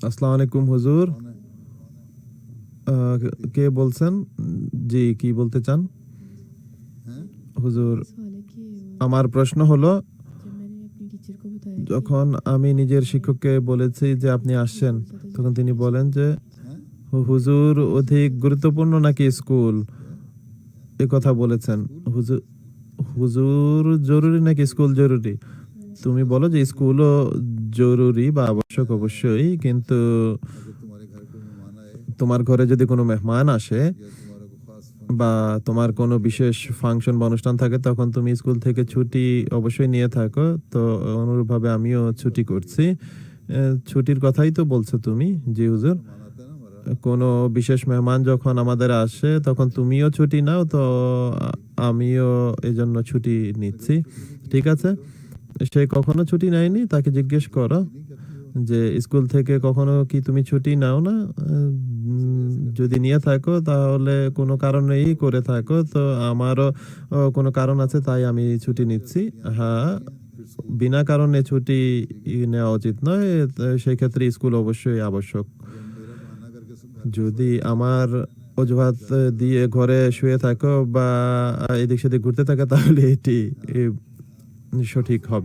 আসসালামু আলাইকুম হুজুর। কে বলছেন? জি কি বলতে চান? হ্যাঁ? হুজুর আমার প্রশ্ন হলো যখন আমি নিজের শিক্ষককে বলেছি যে আপনি আসছেন তখন তিনি বলেন যে হ্যাঁ? হুজুর অধিক গুরুত্বপূর্ণ নাকি স্কুল? এ কথা বলেছেন। হুজুর হুজুর জরুরি নাকি স্কুল জরুরি? তুমি বলো যে স্কুলও জরুরি বা আবশ্যক অবশ্যই, কিন্তু তোমার ঘরে যদি কোনো মেহমান আসে বা তোমার কোনো বিশেষ ফাংশন বা অনুষ্ঠান থাকে, তখন তুমি স্কুল থেকে ছুটি অবশ্যই নিয়ে থাকো। তো অনুরূপভাবে আমিও ছুটি করছি। ছুটির কথাই তো বলছো তুমি, জি হুজুর। কোনো বিশেষ মেহমান যখন আমাদের আসে, তখন তুমিও ছুটি নাও, তো আমিও এজন্য ছুটি নিচ্ছি। ঠিক আছে? সে কখনো ছুটি নেয়নি? তাকে জিজ্ঞেস করো যে, স্কুল থেকে কখনো কি তুমি ছুটি নাও না? যদি নিয়ে থাকো, তাহলে কোনো কারণেই করে থাকো। তো আমারও কোনো কারণ আছে, তাই আমি ছুটি নিচ্ছি। হ্যাঁ বিনা কারণে ছুটি নেওয়া উচিত নয়। সেই ক্ষেত্রে স্কুল অবশ্যই আবশ্যক। যদি আমার অজুহাত দিয়ে ঘরে শুয়ে থাকো বা এদিক সেদিক ঘুরতে থাকো, তাহলে এটি সঠিক হবে।